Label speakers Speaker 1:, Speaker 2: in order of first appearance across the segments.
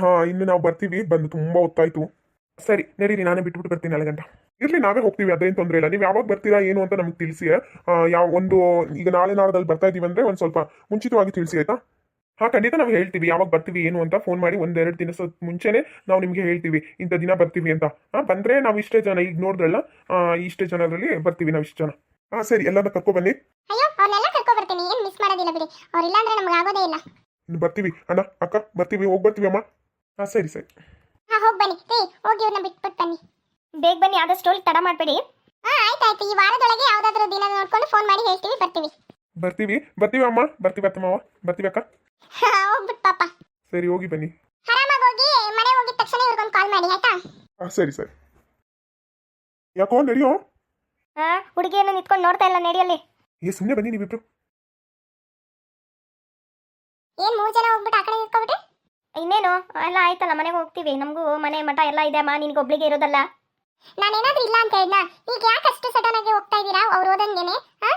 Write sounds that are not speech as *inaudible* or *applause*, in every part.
Speaker 1: ಹಾ ಇನ್ನು ನಾವು ಬರ್ತೀವಿ. ಬಂದು ತುಂಬಾ ಹೊತ್ತಾಯ್ತು. ಸರಿ ನಡೀರಿ ನಾನೇ ಬಿಟ್ಬಿಟ್ಟು ಬರ್ತೀನಿ ನಾಳೆ ಗಂಟ. ಇರ್ಲಿ ನಾವೇ ಹೋಗ್ತೀವಿ ಅದೇನು ತೊಂದರೆ ಇಲ್ಲ. ನೀವು ಯಾವಾಗ ಬರ್ತೀರಾ ಏನು ಅಂತ ನಮ್ಗೆ ತಿಳಿಸಿ ಯಾವ ಒಂದು ಈಗ ನಾಳೆ ನಾಳದಲ್ಲಿ ಬರ್ತಾ ಇದೀವಿ ಅಂದ್ರೆ ಒಂದು ಸ್ವಲ್ಪ ಮುಂಚಿತವಾಗಿ ತಿಳಿಸಿ ಆಯ್ತಾ? ಹಾ ಖಂಡಿತ ನಾವು ಹೇಳ್ತೀವಿ ಯಾವಾಗ ಬರ್ತೀವಿ ಏನು ಅಂತ ಫೋನ್ ಮಾಡಿ ಒಂದೆರಡು ದಿನ ಸ್ವಲ್ಪ ಮುಂಚೆನೆ ನಾವು ನಿಮ್ಗೆ ಹೇಳ್ತೀವಿ. ಇಂಥ ದಿನ ಬರ್ತೀವಿ ಅಂತ. ಹಾ ಬಂದ್ರೆ ನಾವು ಇಷ್ಟೇ ಜನ ಈಗ ನೋಡಿದ್ರಲ್ಲ ಇಷ್ಟೇ ಜನರಲ್ಲಿ ಬರ್ತೀವಿ ನಾವು ಇಷ್ಟು ಜನ. ಹಾ ಸರಿ ಎಲ್ಲರನ್ನ ಕರ್ಕೊ ಬನ್ನಿ.
Speaker 2: ಅಯ್ಯೋ ಅವ್ರನ್ನೆಲ್ಲ ಕರ್ಕೊ ಬರ್ತೀನಿ ಏನು ಮಿಸ್ ಮಾಡೋದಿಲ್ಲ ಬಿಡಿ. ಅವ್ರಿಲ್ಲ ಅಂದ್ರೆ ನಮ್ಗೆ ಆಗೋದೇ ಇಲ್ಲ.
Speaker 1: ಇನ್ನು ಬರ್ತೀವಿ ಅಣ್ಣ ಅಕ್ಕ ಬರ್ತೀವಿ ಹೋಗಿ ಬರ್ತೀವಿ ಅಮ್ಮ. ಹಾ ಸರಿ ಸರಿ.
Speaker 2: ಹಾಂ ಹೋಗಿ ಬನ್ನಿ. ರೀ ಹೋಗಿ ಇವ್ರನ್ನ ಬಿಟ್ಬಿಟ್ಟು ಬನ್ನಿ.
Speaker 3: ಬೇಗ ಬನ್ನಿ ಆದಷ್ಟು ಹೋಗಿ ತಡ ಮಾಡಬೇಡಿ.
Speaker 2: ಆಯ್ತು ಆಯ್ತು. ಈ ವಾರದೊಳಗೆ ಯಾವುದಾದ್ರೂ ದಿನ ನೋಡ್ಕೊಂಡು ಫೋನ್ ಮಾಡಿ ಹೇಳ್ತೀವಿ ಬರ್ತೀವಿ.
Speaker 1: ಬರ್ತೀವಿ? ಬರ್ತೀವಿ ಅಮ್ಮ. ಬರ್ತೀವಿ ಅತ್ತಮ್ಮವ ಬರ್ತೀವಿ ಅಕ್ಕ.
Speaker 2: ಹಾ ಹೋಗ್ಬಿಟ್ಟು ಪಾಪ.
Speaker 1: ಸರಿ ಹೋಗಿ ಬನ್ನಿ.
Speaker 2: ಆರಾಮಾಗಿ ಹೋಗಿ ಮನೆ ಹೋಗಿದ ತಕ್ಷಣ ಇವ್ರಿಗೊಂದು ಕಾಲ್ ಮಾಡಿ ಆಯ್ತಾ?
Speaker 1: ಹಾ ಸರಿ ಸರಿ. ಯಾಕೋ ನಡೆಯೋ?
Speaker 3: ಹಾಂ ಹುಡುಗಿಯನ್ನು ನಿಂತ್ಕೊಂಡು ನೋಡ್ತಾ ಇಲ್ಲ ನಡೆಯಲ್ಲಿ
Speaker 1: ಏ ಸುಮ್ಮನೆ ಬನ್ನಿ ನೀವಿಬ್ರು.
Speaker 2: ಏನ್ ಮೂರು ಜನ ಹೋಗ್ಬಿಟ್ಟು ಆ ಕಡೆ ನಿಂತ್ಕೊಬಿಟ್ರೆ
Speaker 3: ಇನ್ನೇನು? ಎಲ್ಲ ಆಯ್ತಲ್ಲ, ಮನೆಗೆ ಹೋಗ್ತೀವಿ. ನಮಗೂ ಮನೆ ಮಠ ಎಲ್ಲ ಇದೆ ಅಮ್ಮ, ನಿನ್ಗೆ ಒಬ್ಳಿಗೆ ಇರೋದಲ್ಲ.
Speaker 2: ನಾನೇನಾದ್ರೂ ಇಲ್ಲ ಅಂತ ಹೇಳಿದ್ನ? ಈಗ ಯಾಕೆ ಅಷ್ಟು ಸಡನ್ ಆಗಿ ಹೋಗ್ತಾ ಇದ್ದೀರಾ? ಅವ್ರು ಹಾ?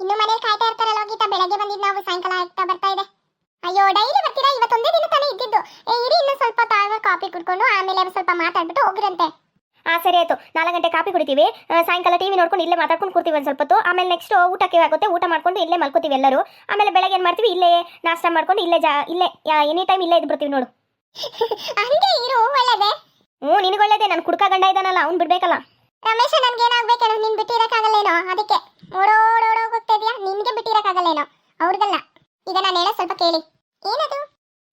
Speaker 2: ಇನ್ನು ಮನೇಲಿ ಕಾಯ್ತಾ ಇರ್ತಾರಲ್ಲ, ಗೀತಾ, ಬೆಳಗ್ಗೆ ಬಂದಿದ್ದು ನಾವು ಸಾಯಂಕಾಲ ಆಗ್ತಾ ಬರ್ತಾ ಇದೆ. ಅಯ್ಯೋ, ಡೈಲಿ ಬರ್ತೀರಾ? ಇವತ್ತೊಂದೇ ದಿನ ತಾನೇ ಇದ್ದಿದ್ದು. ಏ, ಇರಿ ಇನ್ನೂ ಸ್ವಲ್ಪ ತಾಗ ಕಾಫಿ ಕುಡ್ಕೊಂಡು, ಆಮೇಲೆ ಸ್ವಲ್ಪ ಮಾತಾಡ್ಬಿಟ್ಟು ಹೋಗ್ರಂತೆ.
Speaker 3: ಹಾ ಸರಿ ಆಯ್ತು. ನಾಲ್ಕು ಗಂಟೆ ಕಾಫಿ ಕುಡಿತೀವಿ. ಸಾಯಂಕಾಲ ಟಿವಿ ನೋಡ್ಕೊಂಡು ಇಲ್ಲೇ ಮಾತಾಡ್ಕೊಂಡು ಕೂರ್ತೀವಿ ಒಂದು ಸ್ವಲ್ಪ ಹೊತ್ತು ಆಮೇಲೆ ನೆಕ್ಸ್ಟ್ ಊಟಕ್ಕೆ ಆಗುತ್ತೆ. ಊಟ ಮಾಡ್ಕೊಂಡು ಇಲ್ಲೇ ಮಲ್ಕೋತೀವಿ ಎಲ್ಲರೂ. ಆಮೇಲೆ ಬೆಳಗ್ಗೆ ಏನು ಮಾಡ್ತೀವಿ? ಇಲ್ಲೇ ನಾಷ್ಟ ಮಾಡ್ಕೊಂಡು ಇಲ್ಲೇ ಜಾ ಇಲ್ಲೇ ಎನಿ ಟೈಮ್ ಇಲ್ಲೇ ಇದ್ದು ಬರ್ತೀವಿ ನೋಡು. *laughs*
Speaker 2: ಹಂಗೆ ಇರು ಒಳ್ಳೇದೆ.
Speaker 3: ಹ್ಞೂ ನಿನಗೆ ಒಳ್ಳೇದೇ. ನಾನು ಕುಡ್ಕ ಗಂಡ ಇದ್ದಾನಲ್ಲ ಅವ್ನು ಬಿಡ್ಬೇಕಲ್ಲ.
Speaker 2: ರಮೇಶ ನನ್ಗೆ ಏನಾಗ್ಬೇಕೇನೋ? ನಿನ್ ಬಿಟ್ಟಿರಕ್ಕಾಗಲ್ಲೇನೋ? ಅದಕ್ಕೆ. ಓಡೋಡೋಡೋಗ್ ಹೋಗ್ತಾ ನಿನಗೆ ಬಿಟ್ಟಿರಕ್ಕಾಗಲ್ಲೇನೋ? ಅವ್ರಿಗಲ್ಲ ಈಗ ನಾನು ಹೇಳೋ ಸ್ವಲ್ಪ ಕೇಳಿ ಏನದು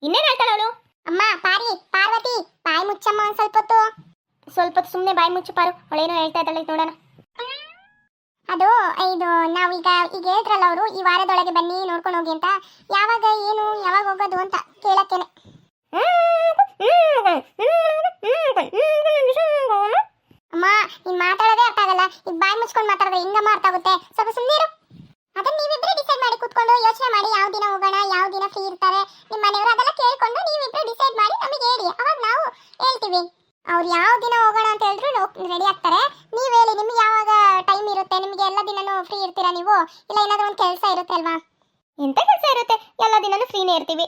Speaker 3: ಇನ್ನೇನು ಹೇಳ್ತಾಳೆ ಅವಳು
Speaker 2: ಅಮ್ಮ ಪಾರಿ ಪಾರ್ವತಿ ಬಾಯಿ ಮುಚ್ಚಮ್ಮ ಒಂದ್ ಸ್ವಲ್ಪ ಹೊತ್ತು
Speaker 3: ಸ್ವಲ್ಪ ಸುಮ್ಮನೆ ಬಾಯಿ ಮುಚ್ಚು ಪಾರು. ಅವಳೇನೋ ಹೇಳ್ತಾ ಇದ್ದಾಳೆ ನೋಡೋಣ.
Speaker 2: ಅದು, ಇದು, ನಾವೀಗ ಈಗ ಹೇಳಿದ್ರಲ್ಲ ಅವರು, ಈ ವಾರದೊಳಗೆ ಬನ್ನಿ, ನೋಡ್ಕೊಂಡು ಹೋಗಿ ಅಂತ. ಯಾವಾಗ, ಏನು, ಯಾವಾಗ ಹೋಗೋದು ಅಂತ ಕೇಳಕ್ಕೇನೆ. ಅಮ್ಮ, ನೀನ್ ಮಾತಾಡೋದೇ ಅರ್ಥ ಆಗಲ್ಲ. ಈಗ ಬಾಯಿ ಮುಚ್ಕೊಂಡು ಮಾತಾಡೋದು ಹೆಂಗಮ್ಮ ಅರ್ಥ ಆಗುತ್ತೆ? ಸ್ವಲ್ಪ ಸುಮ್ಮನೆ ಅದನ್ನ ನೀವಿಬ್ರೆ ಡಿಸೈಡ್ ಮಾಡಿ ಕೂತ್ಕೊಂಡು ಯೋಚನೆ ಮಾಡಿ, ಯಾವ ದಿನ ಹೋಗೋಣ, ಯಾವ ದಿನ ಫ್ರೀ ಇರ್ತಾರೆ. ನಿಮ್ಮ ಮನೆಯವರು ಅದೆಲ್ಲ ಕೇಳ್ಕೊಂಡು ನೀವಿಬ್ರೆ ಡಿಸೈಡ್ ಮಾಡಿ ನಮಗೆ ಹೇಳಿ. ಅವಾಗ ನಾವು ಹೇಳ್ತೀವಿ. ಅವ್ರು ಯಾವ ದಿನ ಹೋಗೋಣ ಅಂತ ಹೇಳಿದ್ರು ರೆಡಿ ಆಗ್ತಾರೆ. ನೀವು ಹೇಳಿ, ನಿಮ್ಗೆ ಯಾವಾಗ ಟೈಮ್ ಇರುತ್ತೆ? ನಿಮಗೆ ಎಲ್ಲ ದಿನನೂ ಫ್ರೀ ಇರ್ತೀರಾ ನೀವು? ಇಲ್ಲ ಏನಾದರೂ ಒಂದು ಕೆಲಸ ಇರುತ್ತೆ ಅಲ್ವಾ?
Speaker 3: ಎಂಥ ಕೆಲಸ ಇರುತ್ತೆ. ಎಲ್ಲ ದಿನನೂ ಫ್ರೀನೇ ಇರ್ತೀವಿ.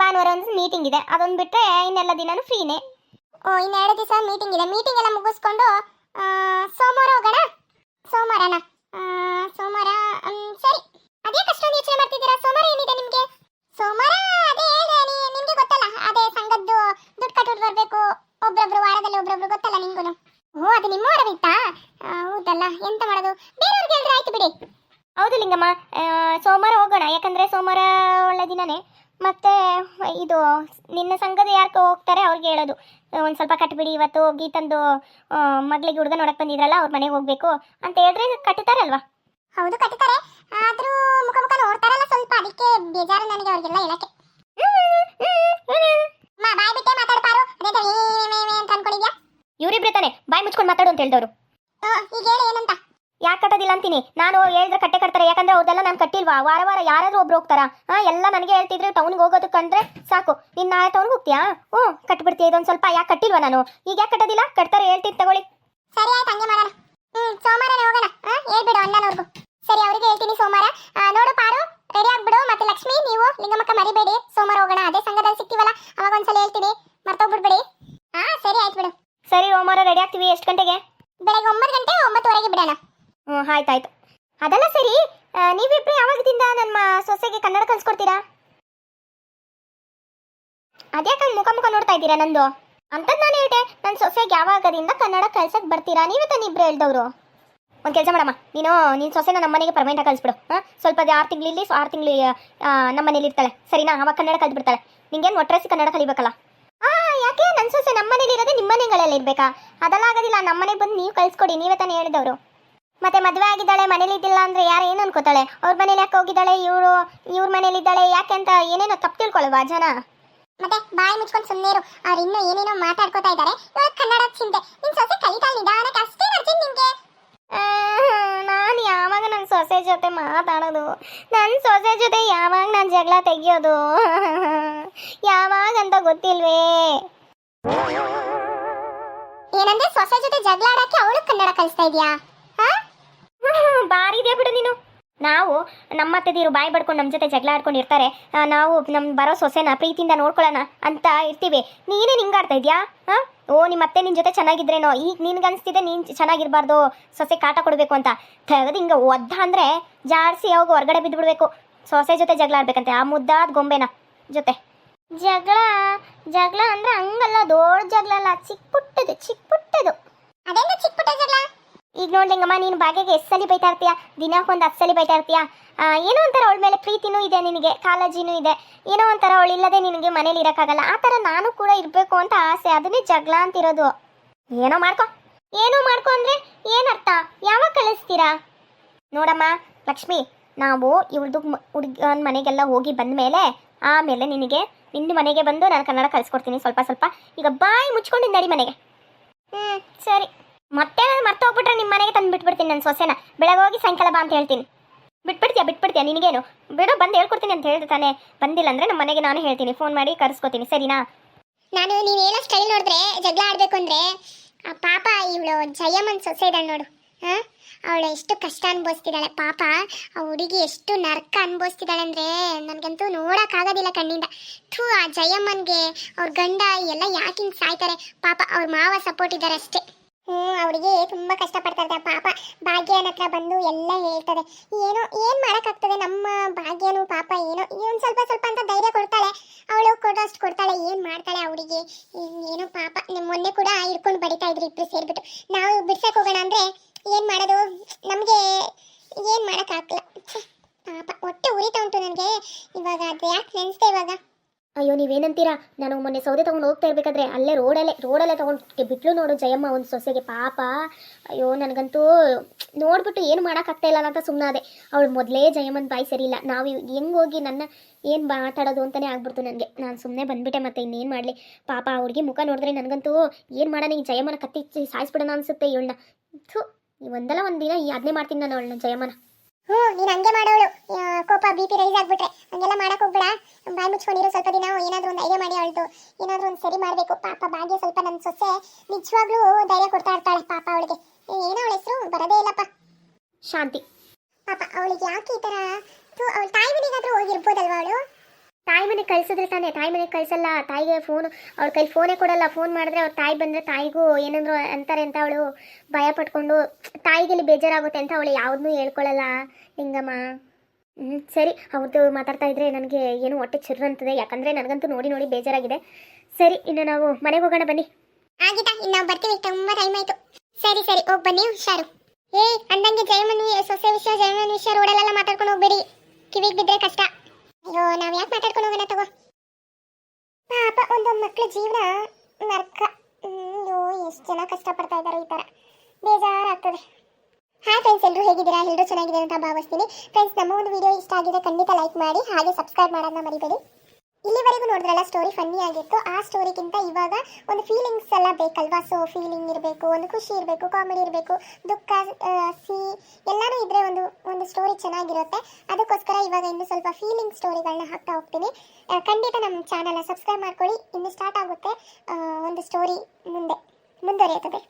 Speaker 3: ಭಾನುವಾರ ಒಂದು ಮೀಟಿಂಗ್ ಇದೆ. ಅದೊಂದು ಬಿಟ್ಟರೆ ಇನ್ನೆಲ್ಲ ದಿನನೂ ಫ್ರೀನೇ
Speaker 2: ಓ ಇನ್ನೆರಡು ದಿವಸ ಮೀಟಿಂಗ್ ಇದೆ. ಮೀಟಿಂಗ್ ಎಲ್ಲ ಮುಗಿಸ್ಕೊಂಡು ಸೋಮವಾರ ಹೋಗೋಣ? ಸೋಮವಾರನ? ಸೋಮವಾರ ಸರಿ. ಅದೇ ಕಷ್ಟ ಯೋಚನೆ ಮಾಡ್ತಿದ್ದೀರಾ? ಸೋಮವಾರ ಏನಿದೆ ನಿಮಗೆ ಸೋಮವಾರ ಅದೇ ಹೇಳಿದೆ ನೀ- ನಿಮ್ಗೆ ಗೊತ್ತಲ್ಲ ಅದೇ ಸಂಘದ್ದು ದುಡ್ಡು ಕಟ್ಬಿಟ್ಟು ಬರಬೇಕು ಒಬ್ರೊಬ್ರು ವಾರದಲ್ಲಿ ಒಬ್ರೊಬ್ರು ಗೊತ್ತಲ್ಲ ನಿಮ್ಗೂ ಓ ಅದು ನಿಮ್ಮ ವಾರವಿತ್ತಾ ಆ, ಹೌದಲ್ಲ ಎಂತ ಮಾಡೋದು ಬೇರೆಯವ್ರಿಗೆ ಹೇಳಿದ್ರೆ ಆಯ್ತು ಬಿಡಿ
Speaker 3: ಹೌದು ಲಿಂಗಮ್ಮ ಆ, ಸೋಮವಾರ ಹೋಗೋಣ ಯಾಕಂದರೆ ಸೋಮವಾರ ಒಳ್ಳೆ ದಿನನೇ ಮತ್ತೆ ಇದು ನಿನ್ನ ಸಂಘದ ಯಾಕೆ ಹೋಗ್ತಾರೆ ಅವ್ರಿಗೆ ಹೇಳೋದು. ಒಂದು ಸ್ವಲ್ಪ ಕಟ್ಬಿಡಿ ಇವತ್ತು ಗೀತಂದು ತಂದು ಮಗಳಿಗೆ ಹುಡುಗ ನೋಡಕ್ಕೆ ಬಂದಿದ್ರಲ್ಲ ಅವ್ರ ಮನೆಗೆ ಹೋಗ್ಬೇಕು ಅಂತ ಹೇಳಿದ್ರೆ ಕಟ್ಟುತ್ತಾರಲ್ವಾ?
Speaker 2: ಹೌದು ಕಟ್ಟುತ್ತಾರೆ. ಆದ್ರೂ ಮುಖ ಮುಖ ನೋಡ್ತಾರಲ್ಲ ಸ್ವಲ್ಪ ಅದಕ್ಕೆ ಬೇಜಾರು ನನಗೆ ಅವ್ರಿಗೆಲ್ಲ ಹೇಳಕ್ಕೆ. ಮಾ ಬಾಯ್ ಬಿಟ್ಟೆ ಮಾತಾಡ್ತಾರೋ ಅದೇ ಅಂತ ಅನ್ಕೊಂಡಿದ್ಯಾ?
Speaker 3: ಇವರಿಬ್ರೆ ತಾನೆ ಬಾಯ್ ಮುಚ್ಕೊಂಡು ಮಾತಾಡು ಅಂತ ಹೇಳ್ದವ್ರು.
Speaker 2: ಈಗ ಹೇಳಿ ಏನಂತ?
Speaker 3: ಯಾಕೆ ಕಟ್ಟೋದಿಲ್ಲ ಅಂತೀನಿ? ನಾನು ಹೇಳಿದ್ರೆ ಕಟ್ಟೆ ಕಟ್ತಾರೆ ಯಾಕಂದ್ರೆ ಅವ್ರದೆಲ್ಲ ನಾನು ಕಟ್ಟಿಲ್ವಾ? ವಾರ ವಾರ ಯಾರಾದ್ರೂ ಒಬ್ರು ಹೋಗ್ತಾರಾ? ಹಾಂ ಎಲ್ಲ ನನಗೆ ಹೇಳ್ತಿದ್ರೆ ಟೌನ್ಗೆ ಹೋಗೋದು ಕಂಡ್ರೆ ಸಾಕು. ನಿನ್ನ ನಾಳೆ ಟೌನ್ಗೆ ಹೋಗ್ತೀಯಾ? ಹ್ಞೂ ಕಟ್ಬಿಡ್ತೀಯ ಇದೊಂದು ಸ್ವಲ್ಪ ಯಾಕೆ ಕಟ್ಟಿಲ್ವಾ ನಾನು? ಈಗ ಯಾಕೆ ಕಟ್ಟೋದಿಲ್ಲ? ಕಟ್ತಾರೆ ಹೇಳ್ತೀನಿ ತಗೊಳ್ಳಿ.
Speaker 2: ಸರಿ ಆಯ್ತು ಹಂಗೆ ಮಾಡೋಣ. ಹ್ಞೂ ಸೋಮವಾರನೇ ಹೋಗೋಣ. ಹಾಂ ಹೇಳ್ಬಿಡು ಅಣ್ಣನವ್ರಿಗೂ. ಸರಿ ಅವ್ರಿಗೆ ಹೇಳ್ತೀನಿ ಸೋಮವಾರ. ನೋಡು ಪಾರು ರೆಡಿ ಆಗ್ಬಿಡು ಮತ್ತೆ ಲಕ್ಷ್ಮಿ ನೀವು ಲಿಂಗಮಕ್ಕ ಮರಿಬೇಡಿ. ಸೋಮವಾರ ಹೋಗೋಣ ಅದೇ ಸಂಘದಲ್ಲಿ ಸಿಕ್ತೀವಲ್ಲ ಅವಾಗ ಒಂದ್ಸಲ ಹೇಳ್ತೀನಿ. ಮರ್ತೋಗ್ಬಿಡ್ಬೇಡಿ. ಹಾಂ ಸರಿ ಆಯ್ತು ಬಿಡು.
Speaker 3: ಸರಿ ಸೋಮವಾರ ರೆಡಿ ಆಗ್ತೀವಿ ಎಷ್ಟು ಗಂಟೆಗೆ?
Speaker 2: ಬೆಳಗ್ಗೆ ಒಂಬತ್ತು ಗಂಟೆ ಒಂಬತ್ತುವರೆಗೆ ಬಿಡೋಣ.
Speaker 3: ಹ್ಞೂ ಆಯ್ತಾಯ್ತು. ಅದೆಲ್ಲ ಸರಿ. ನೀವಿಬ್ರು ಯಾವಾಗದಿಂದ ನಮ್ಮ ಸೊಸೆಗೆ ಕನ್ನಡ ಕಲ್ಸ್ಕೊಡ್ತೀರಾ? ಅದ್ಯಾಕ ಮುಖ ಮುಖ ನೋಡ್ತಾ ಇದ್ದೀರಾ ನಂದು? ಅಂತದ್ ನಾನು ಹೇಳ್ದೆ ನನ್ನ ಸೊಸೆಗೆ ಯಾವಾಗದಿಂದ ಕನ್ನಡ ಕಲ್ಸಕ್ ಬರ್ತೀರಾ? ನೀವೇ ತಾನೇ ಇಬ್ರು ಹೇಳ್ದವ್ರು. ಒಂದು ಕೆಲಸ ಮಾಡಮ್ಮ. ನೀನು, ನಿನ್ ಸೊಸೆನ ನಮ್ಮ ಮನೆಗೆ ಪರ್ಮನೆಂಟ್ ಕಳಿಸ್ಬಿಡು. ಹಾಂ? ಸ್ವಲ್ಪ ಆರು ತಿಂಗಳಲ್ಲಿ ಆರು ತಿಂಗಳು ನಮ್ಮ ಮನೇಲಿ ಇರ್ತಾಳೆ. ಸರಿನಾ? ಅವಾಗ ಕನ್ನಡ ಕಲ್ತ್ಬಿಡ್ತಾಳೆ ನಿಂಗೇನು ಒಟ್ರಾಸಿ ಕನ್ನಡ ಕಲಿಬೇಕಲ್ಲ? ಯಾಕೆ? ನನ್ನ ಸೊಸೆ ನಮ್ಮ ಮನೇಲಿ ಇರೋದೇ ನಿಮ್ಮ ಮನೆಗಳಲ್ಲಿ ಇರ್ಬೇಕಾ? ಅದೆಲ್ಲ ಆಗೋದಿಲ್ಲ. ನಮ್ಮ ಬಂದು ನೀವು ಕಳ್ಸ್ಕೊಡಿ ನೀವೇ ತಾನೇ ಹೇಳಿದವರು. ಮತ್ತೆ ಮದುವೆ ಆಗಿದ್ದಾಳೆ ಮನೇಲಿ ಇದ್ದಿಲ್ಲ ಅಂದ್ರೆ ಯಾರು ಏನು ಅನ್ಕೋತಾಳೆ? ಅವ್ರ ಮನೇಲಿ ಯಾಕೆ ಹೋಗಿದ್ದಾಳೆ ಇವರು ಇವ್ರ ಮನೇಲಿ ಇದ್ದಾಳೆ ಯಾಕೆ ಅಂತ ಏನೇನೋ ತಪ್ಪು ತಿಳ್ಕೊಳ್ಳುವ ಜನ?
Speaker 2: ಮತ್ತೆ ಬಾಯಿ ಮುಚ್ಕೊಂಡು ಸುಮ್ಮನೆ ಇರು. ಅವ್ರು ಇನ್ನೂ ಏನೇನೋ ಮಾತಾಡ್ಕೋತಾ ಇದ್ದಾರೆ ಇವಾಗ ಕನ್ನಡ ಚಿಂತೆ. ನಿನ್ ಸೊಸೆ ಕಲಿತಾಳ ನಿಧಾನಕ್ಕೆ ಅಷ್ಟೇ ಅರ್ಜೆಂಟ್ ನಿಮ್ಗೆ
Speaker 3: ನಾನು ಯಾವಾಗ ನನ್ನ ಸೊಸೆ ಜೊತೆ ಮಾತಾಡೋದು? ನನ್ನ ಸೊಸೆ ಜೊತೆ ಯಾವಾಗ ನಾನು ಜಗಳ ತೆಗಿಯೋದು? ಯಾವಾಗ ಅಂತ ಗೊತ್ತಿಲ್ವೇ?
Speaker 2: ಏನಂದ್ರೆ ಸೊಸೆ ಜೊತೆ ಜಗಳ ಆಡಕ್ಕೆ ಅವಳು ಕನ್ನಡ ಕಲಿಸ್ತಾ ಇದೀಯಾ? ಹಾ
Speaker 3: ಬಿಡು ನೀನು? ನಾವು ನಮ್ಮ ಅತ್ತೆದಿರು ಬಾಯಿ ಬಡ್ಕೊಂಡು ನಮ್ಮ ಜೊತೆ ಜಗಳ ಆಡ್ಕೊಂಡು ಇರ್ತಾರೆ. ನಾವು ನಮ್ಮ ಬರೋ ಸೊಸೆನ ಪ್ರೀತಿಯಿಂದ ನೋಡ್ಕೊಳ್ಳೋಣ ಅಂತ ಇರ್ತೀವಿ. ನೀನೇ ಹಿಂಗಾಡ್ತಾ ಇದೆಯಾ? ಹಾಂ ಓ ನಿಮ್ಮ ಅತ್ತೆ ನಿನ್ನ ಜೊತೆ ಚೆನ್ನಾಗಿದ್ರೇನೋ? ಈಗ ನಿನ್ಗೆ ಅನಿಸ್ತಿದೆ ನೀನು ಚೆನ್ನಾಗಿರಬಾರ್ದು, ಸೊಸೆ ಕಾಟ ಕೊಡಬೇಕು ಅಂತ. ತೆಗೆದು ಹಿಂಗೆ ಒದ್ದ ಅಂದರೆ ಜಾಡಿಸಿ ಯಾವಾಗ ಹೊರಗಡೆ ಬಿದ್ದುಬಿಡ್ಬೇಕು ಸೊಸೆ ಜೊತೆ ಜಗಳ ಆಡ್ಬೇಕಂತೆ, ಆ ಮುದ್ದಾದ ಗೊಂಬೆನ ಜೊತೆ. ಜಗಳ ಜಗಳ ಅಂದ್ರೆ ಹಂಗಲ್ಲ, ದೊಡ್ಡ ಜಗಳ ಅಲ್ಲ ಚಿಕ್ಕ ಪುಟ್ಟದು ಚಿಕ್ಕ ಪುಟ್ಟದು
Speaker 2: ಅದೇನು ಚಿಕ್ಕ ಪುಟ್ಟ ಜಗಳ?
Speaker 3: ಈಗ ನೋಡ್ಲಿಂಗಮ್ಮ ನೀನು ಭಾಗ್ಯಗೆ ಎಷ್ಟು ಸಲ ಬೈತಾ ಇರ್ತೀಯ? ದಿನಕ್ಕೊಂದು ಹತ್ತು ಸಲ ಬೈತಾ ಇರ್ತೀಯ? ಏನೋ ಒಂಥರ ಅವಳ ಮೇಲೆ ಪ್ರೀತಿನೂ ಇದೆ ನಿನಗೆ, ಕಾಳಜಿನೂ ಇದೆ. ಏನೋ ಒಂಥರ ಅವಳು ಇಲ್ಲದೆ ನಿನಗೆ ಮನೇಲಿ ಇರೋಕ್ಕಾಗಲ್ಲ. ಆ ಥರ ನಾನು ಕೂಡ ಇರಬೇಕು ಅಂತ ಆಸೆ. ಅದನ್ನೇ ಜಗಳ ಅಂತಿರೋದು. ಏನೋ ಮಾಡ್ಕೊ. ಏನೋ ಮಾಡ್ಕೊ ಅಂದರೆ ಏನರ್ಥ? ಯಾವಾಗ ಕಳಿಸ್ತೀರಾ? ನೋಡಮ್ಮ, ಲಕ್ಷ್ಮಿ, ನಾವು ಇವ್ರದ್ದು ಹುಡುಗನ ಮನೆಗೆಲ್ಲ ಹೋಗಿ ಬಂದ ಮೇಲೆ ಆಮೇಲೆ ನಿನಗೆ ನಿನ್ನ ಮನೆಗೆ ಬಂದು ನಾನು ಕನ್ನಡ ಕಲಿಸ್ಕೊಡ್ತೀನಿ ಸ್ವಲ್ಪ ಸ್ವಲ್ಪ. ಈಗ ಬಾಯಿ ಮುಚ್ಕೊಂಡು ನಡಿ ಮನೆಗೆ. ಹ್ಞೂ ಸರಿ. ಮತ್ತೆ ನಾನು ಮರ್ತೋಗ್ಬಿಟ್ರೆ ನಿಮ್ಮ ಮನೆಗೆ ತಂದು ಬಿಟ್ಬಿಡ್ತೀನಿ ನನ್ನ ಸೊಸೆನ. ಬೆಳಗ್ಗೆ ಹೋಗಿ ಸಾಯಂಕಾಲ ಬಾ ಅಂತ ಹೇಳ್ತೀನಿ. ಬಿಟ್ಬಿಡ್ತೀಯಾ ಬಿಟ್ಬಿಡ್ತೀಯಾ? ನಿನಗೇನು? ಬಿಡು, ಬಂದು ಹೇಳ್ಕೊಡ್ತೀನಿ ಅಂತ ಹೇಳ್ದೆ ತಾನೇ. ಬಂದಿಲ್ಲ ಅಂದರೆ ನಮ್ಮ ಮನೆಗೆ ನಾನು ಹೇಳ್ತೀನಿ. ಫೋನ್ ಮಾಡಿ ಕರೆಸ್ಕೊತೀನಿ, ಸರಿನಾ?
Speaker 2: ನಾನು ನೀನು ಹೇಳೋ ಸ್ಟೈಲ್ ನೋಡಿದ್ರೆ ಜಗಳ ಆಡಬೇಕು ಅಂದರೆ, ಆ ಪಾಪ ಇವಳು ಜಯಮ್ಮನ ಸೊಸೆ ಇದ್ದಾಳೆ ನೋಡು. ಹಾ? ಅವಳು ಎಷ್ಟು ಕಷ್ಟ ಅನುಭವಿಸ್ತಿದ್ದಾಳೆ. ಪಾಪ, ಆ ಹುಡುಗಿ ಎಷ್ಟು ನರ್ಕ ಅನುಭವಿಸ್ತಿದ್ದಾಳೆ ಅಂದರೆ ನನಗಂತೂ ನೋಡೋಕ್ಕಾಗೋದಿಲ್ಲ ಕಣ್ಣಿಂದ. ಥೂ, ಆ ಜಯಮ್ಮನ್ಗೆ ಅವ್ರ ಗಂಡ ಎಲ್ಲ ಯಾಕೆ ಹಿಂಗೆ ಸಾಯ್ತಾರೆ? ಪಾಪ, ಅವ್ರ ಮಾವ ಸಪೋರ್ಟ್ ಇದ್ದಾರೆ ಅಷ್ಟೇ. ಹ್ಞೂ ಅವಳಿಗೆ ತುಂಬಾ ಕಷ್ಟಪಡ್ತಾ ಇರ್ತಾರೆ ಪಾಪ ಭಾಗ್ಯನ ಹತ್ರ ಬಂದು ಎಲ್ಲ ಹೇಳ್ತದೆ. ಏನೋ, ಏನು ಮಾಡೋಕ್ಕಾಗ್ತದೆ? ನಮ್ಮ ಭಾಗ್ಯನು ಪಾಪ ಏನೋ, ಇವ್ನ್ ಸ್ವಲ್ಪ ಸ್ವಲ್ಪ ಅಂತ ಧೈರ್ಯ ಕೊಡ್ತಾಳೆ. ಅವಳು ಕೊಡೋಷ್ಟು ಕೊಡ್ತಾಳೆ. ಏನು ಮಾಡ್ತಾಳೆ ಅವಳಿಗೆ ಏನೋ ಪಾಪ. ಮೊನ್ನೆ ಕೂಡ ಹಿಡ್ಕೊಂಡು ಬಡಿತಾ ಇದ್ರು ಇಬ್ರು ಸೇರಿಬಿಟ್ಟು ನಾವು ಬಿಡ್ಸಕ್ಕೆ ಹೋಗೋಣ ಅಂದರೆ ಏನು ಮಾಡೋದು ನಮಗೆ ಏನು ಮಾಡೋಕ್ಕಾಗಲ್ಲ ಛೆ, ಪಾಪ ಹೊಟ್ಟೆ ಉರಿತಾ ಉಂಟು ನನಗೆ ಇವಾಗ ಅದು ಯಾಕೆ ನೆನೆಸ್ದೆ ಇವಾಗ
Speaker 3: ಅಯ್ಯೋ ನೀವೇನಂತೀರಾ ನಾನು ಮೊನ್ನೆ ಸೌದೆ ತೊಗೊಂಡು ಹೋಗ್ತಾ ಇರ್ಬೇಕಾದ್ರೆ ಅಲ್ಲೇ ರೋಡಲ್ಲೇ ರೋಡಲ್ಲೇ ತೊಗೊಂಡು ಬಿಟ್ಲು ನೋಡು ಜಯಮ್ಮ ಒಂದು ಸೊಸೆಗೆ ಪಾಪ. ಅಯ್ಯೋ, ನನಗಂತೂ ನೋಡ್ಬಿಟ್ಟು ಏನು ಮಾಡೋಕ್ಕಾಗ್ತಾ ಇಲ್ಲ ಅಂತ ಸುಮ್ಮನಾದೆ ಅವಳು ಮೊದಲೇ ಜಯಮ್ಮನ ಬಾಯಿ ಸರಿ ಇಲ್ಲ. ನಾವು ಹೆಂಗೆ ಹೋಗಿ ನನ್ನ ಏನು ಮಾತಾಡೋದು ಅಂತಲೇ ಆಗ್ಬಿಡ್ತು ನನಗೆ. ನಾನು ಸುಮ್ಮನೆ ಬಂದ್ಬಿಟ್ಟೆ ಮತ್ತೆ ಇನ್ನೇನು ಮಾಡಲಿ? ಪಾಪ ಅವ್ರಿಗೆ ಮುಖ ನೋಡಿದ್ರೆ ನನಗಂತೂ ಏನು ಮಾಡೋಣ? ಈ ಜಯಮ್ಮನ ಕತ್ತಿ ಸಾಯಿಸ್ಬಿಡೋಣ ಅನಿಸುತ್ತೆ ಇವಳನ್ನ. ಥೂ, ಒಂದಲ್ಲ ಒಂದು ದಿನ ಈ ಅದನ್ನೇ ಮಾಡ್ತೀನಿ ನಾನು ಅವಳನ್ನ, ಜಯಮ್ಮನ.
Speaker 2: ಹ್ಞೂ ನೀನು ಹಂಗೆ ಮಾಡೋಳು. ಕೋಪ ಬಿ ಪಿ ರೈಸ್ ಆಗ್ಬಿಟ್ರೆ. ಹಂಗೆಲ್ಲ ಮಾಡಕ್ ಹೋಗ್ಬೇಡ. ಬಾಯಿ ಮುಚ್ಕೊಂಡಿರೋ ಸ್ವಲ್ಪ ದಿನ ಏನಾದರೂ ಒಂದು ಐಡಿಯಾ ಮಾಡಿ ಅವಳದು ಏನಾದರೂ ಒಂದು ಸರಿ ಮಾಡಬೇಕು. ಪಾಪ ಭಾಗ್ಯ ಸ್ವಲ್ಪ ನನ್ನ ಸೊಸೆ ನಿಜವಾಗ್ಲೂ ಧೈರ್ಯ ಕೊಡ್ತಾ ಇರ್ತಾಳೆ ಪಾಪ ಅವಳಿಗೆ. ಏನೋ ಅವಳ ಹೆಸರು? ಬರೋದೇ ಇಲ್ಲಪ್ಪ.
Speaker 3: ಶಾಂತಿ.
Speaker 2: ಪಾಪ ಅವಳಿಗೆ ಯಾಕೆ ಈ ಥರ ಅವಳ ತಾಯಿ ಮನೆಗಾದರೂ ಹೋಗಿರ್ಬೋದಲ್ವಾ ಅವಳು?
Speaker 3: ತಾಯಿ ಮನೆಗೆ ಕಳ್ಸಿದ್ರೆ ತಾನೇ ತಾಯಿ ಮನೆಗೆ ಕಳ್ಸಲ್ಲ, ತಾಯಿಗೆ ಫೋನ್ ಅವ್ರ ಕೈ ಫೋನೇ ಕೊಡಲ್ಲ ಫೋನ್ ಮಾಡಿದ್ರೆ ಅವ್ರ ತಾಯಿ ಬಂದರೆ ತಾಯಿಗೂ ಏನಂದ್ರು ಅಂತಾರೆ ಅಂತ ಅವಳು ಭಯ ಪಟ್ಕೊಂಡು, ತಾಯಿಗೆಲ್ಲಿ ಬೇಜಾರಾಗುತ್ತೆ ಅಂತ ಅವಳು ಯಾವುದನ್ನೂ ಹೇಳ್ಕೊಳ್ಳಲ್ಲ ಲಿಂಗಮ್ಮ ಹ್ಞೂ ಸರಿ ಅವ್ರದ್ದು ಮಾತಾಡ್ತಾ ಇದ್ರೆ ನನಗೆ ಏನು ಹೊಟ್ಟೆ ಚಿರು ಅಂತದೆ, ಯಾಕಂದರೆ ನನಗಂತೂ ನೋಡಿ ನೋಡಿ ಬೇಜಾರಾಗಿದೆ. ಸರಿ, ಇನ್ನು ನಾವು ಮನೆಗೆ ಹೋಗೋಣ ಬನ್ನಿ.
Speaker 2: ಆಗಿತಾ ಇನ್ನು ನಾವು ಬರ್ತೀವಿ ತುಂಬ ಟೈಮ್ ಆಯಿತು. ಸರಿ ಸರಿ, ಹೋಗಿ ಬನ್ನಿ, ಹುಷಾರು. ಏ ಅಂದಂಗೆ ಜಯಮನ್, ಸೊಸೆ ವಿಷಯ ಜಯಮನ್ ವಿಷಯ ರೋಡಲ್ಲೆಲ್ಲ ಮಾತಾಡ್ಕೊಂಡು ಹೋಗ್ಬೇಡಿ. ಕಿವಿಗೆ ಬಿದ್ದರೆ ಕಷ್ಟ. ಅಯ್ಯೋ, ನಾವು ಯಾಕೆ ಮಾತಾಡ್ಕೊಂಡು ಹೋಗೋಣ ತಗೋ? ಪಾಪ ಒಂದೊಂದು ಮಕ್ಳ ಜೀವನ ನರ್ಕ. ಅಯ್ಯೋ, ಎಷ್ಟು ಜನ ಕಷ್ಟಪಡ್ತಾ ಇದ್ದಾರೆ ಈ ಥರ ಬೇಜಾರಾಗ್ತದೆ. ಹಾಯ್ ಫ್ರೆಂಡ್ಸ್ ಎಲ್ಲರೂ ಹೇಗಿದ್ದೀರಾ? ಎಲ್ಲರೂ ಚೆನ್ನಾಗಿದೆ ಅಂತ ಭಾವಿಸ್ತೀನಿ. ಫ್ರೆಂಡ್ಸ್ ನಮ್ಮ ಒಂದು ವಿಡಿಯೋ ಇಷ್ಟ ಆಗಿದೆ, ಖಂಡಿತ ಲೈಕ್ ಮಾಡಿ, ಹಾಗೆ ಸಬ್ಸ್ಕ್ರೈಬ್ ಮಾಡೋದನ್ನ ಮರಿಬೇಡಿ. ಇಲ್ಲಿವರೆಗೂ ನೋಡಿದ್ರಲ್ಲ ಸ್ಟೋರಿ ಫನ್ನಿ ಆಗಿತ್ತು. ಆ ಸ್ಟೋರಿಗಿಂತ ಇವಾಗ ಒಂದು ಫೀಲಿಂಗ್ಸ್ ಎಲ್ಲ ಬೇಕಲ್ವಾ? ಸೊ ಫೀಲಿಂಗ್ ಇರಬೇಕು, ಒಂದು ಖುಷಿ ಇರಬೇಕು ಕಾಮಿಡಿ ಇರಬೇಕು, ದುಃಖ ಸಿ ಎಲ್ಲನೂ ಇದ್ರೆ ಒಂದು ಒಂದು ಸ್ಟೋರಿ ಚೆನ್ನಾಗಿರುತ್ತೆ. ಅದಕ್ಕೋಸ್ಕರ ಇವಾಗ ಇನ್ನು ಸ್ವಲ್ಪ ಫೀಲಿಂಗ್ ಸ್ಟೋರಿಗಳನ್ನ ಹಾಕ್ತಾ ಹೋಗ್ತೀನಿ. ಖಂಡಿತ ನಮ್ಮ ಚಾನಲ್ನ ಸಬ್ಸ್ಕ್ರೈಬ್ ಮಾಡ್ಕೊಳ್ಳಿ. ಇನ್ನು ಸ್ಟಾರ್ಟ್ ಆಗುತ್ತೆ ಒಂದು ಸ್ಟೋರಿ ಮುಂದೆ, ಮುಂದುವರಿಯುತ್ತದೆ.